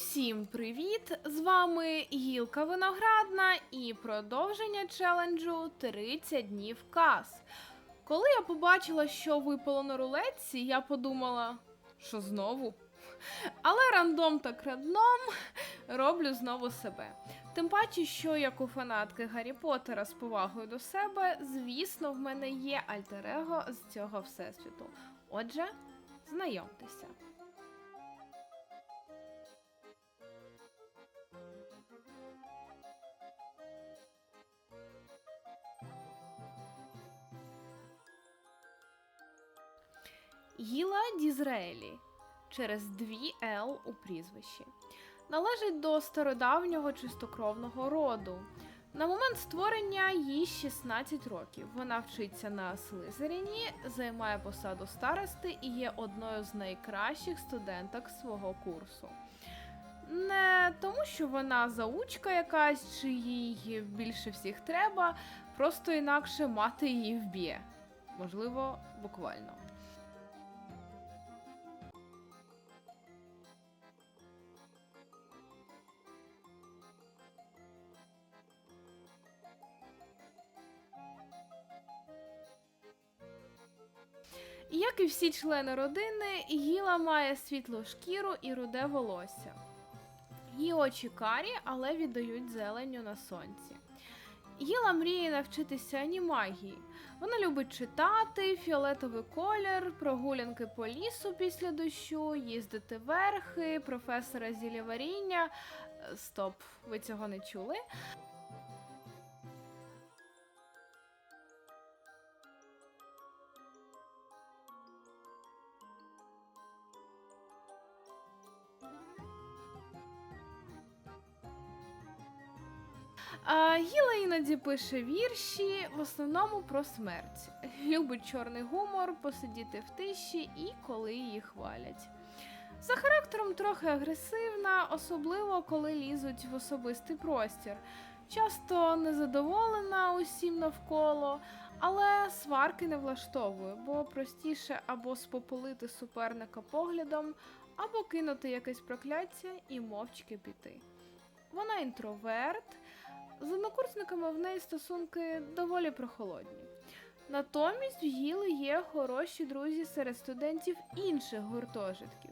Усім привіт! З вами Гілка Виноградна і продовження челенджу 30 днів каз. Коли я побачила, що випало на рулетці, я подумала, що знову. Але рандом так рандом роблю знову себе. Тим паче, що як у фанатки Гаррі Поттера з повагою до себе, звісно, в мене є альтер-его з цього всесвіту. Отже, знайомтеся. Гіла Дізраелі через дві Л у прізвищі. Належить до стародавнього чистокровного роду. На момент створення їй 16 років. Вона вчиться на Слизеріні, займає посаду старости і є одною з найкращих студенток свого курсу. Не тому, що вона заучка якась, чи їй більше всіх треба, просто інакше мати її вб'є. Можливо, буквально. Як і всі члени родини, Гіла має світлу шкіру і руде волосся. Її очі карі, але віддають зеленню на сонці. Гіла мріє навчитися анімагії. Вона любить читати, фіолетовий колір, прогулянки по лісу після дощу, їздити верхи, професора зіліваріння. Е, Стоп, ви цього не чули. А, Гіла іноді пише вірші, в основному про смерть. Любить чорний гумор, посидіти в тиші і коли її хвалять. За характером трохи агресивна, особливо коли лізуть в особистий простір. Часто незадоволена усім навколо, але сварки не влаштовує, бо простіше або спопилити суперника поглядом, або кинути якесь прокляття і мовчки піти. Вона інтроверт, з однокурсниками в неї стосунки доволі прохолодні. Натомість в Гіли є хороші друзі серед студентів інших гуртожитків.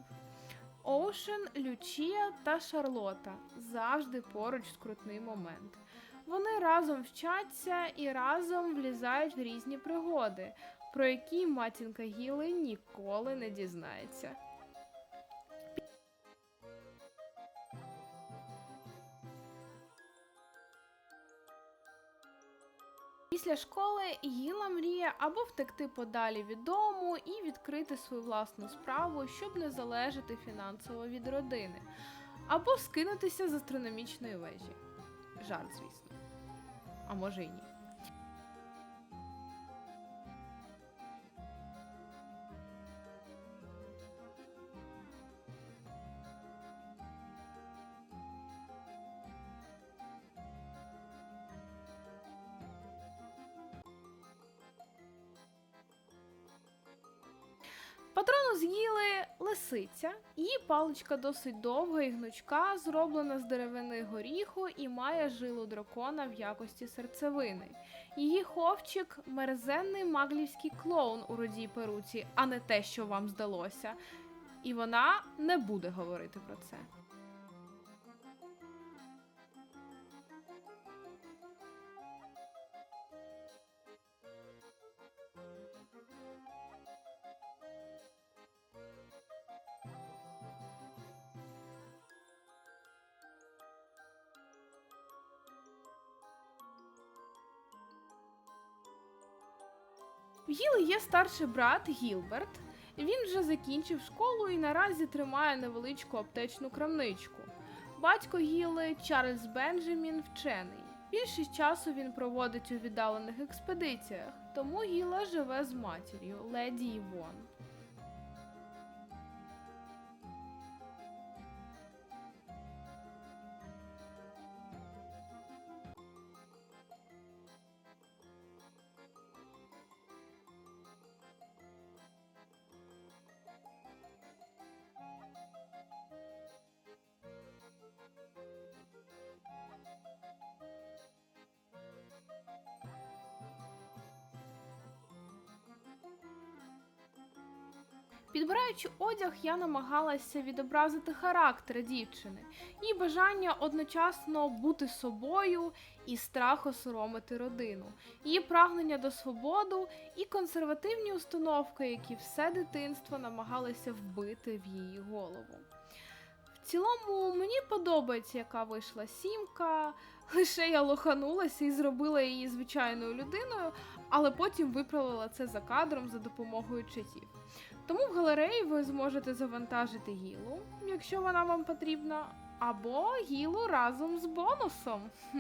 Оушен, Лючія та Шарлота завжди поруч в скрутний момент. Вони разом вчаться і разом влізають в різні пригоди, про які матінка Гіли ніколи не дізнається. Після школи Гіла мріє або втекти подалі від дому і відкрити свою власну справу, щоб не залежати фінансово від родини, або скинутися з астрономічної вежі. Жарт, звісно. А може й ні. Патрону з'їли лисиця, її паличка досить довга і гнучка, зроблена з деревини горіху і має жилу дракона в якості серцевини. Її ховчик мерзенний маглівський клоун у родій перуці, а не те, що вам здалося. І вона не буде говорити про це. В Гіли є старший брат Гілберт. Він вже закінчив школу і наразі тримає невеличку аптечну крамничку. Батько Гіли Чарльз Бенджамін вчений. Більшість часу він проводить у віддалених експедиціях, тому Гіла живе з матір'ю, леді Івон. Підбираючи одяг, я намагалася відобразити характер дівчини, її бажання одночасно бути собою і страх осоромити родину, її прагнення до свободи і консервативні установки, які все дитинство намагалися вбити в її голову. В цілому мені подобається, яка вийшла сімка. Лише я лоханулася і зробила її звичайною людиною, але потім виправила це за кадром за допомогою чатів. Тому в галереї ви зможете завантажити гілу, якщо вона вам потрібна, або гілу разом з бонусом. Хм.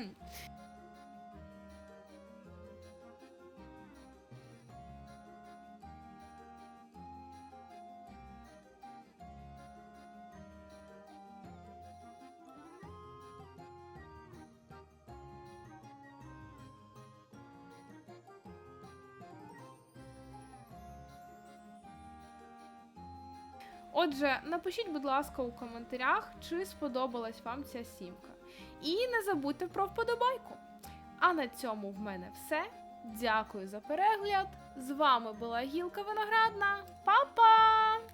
Отже, напишіть, будь ласка, у коментарях, чи сподобалась вам ця сімка. І не забудьте про вподобайку. А на цьому в мене все. Дякую за перегляд. З вами була Гілка Виноградна. Па-па!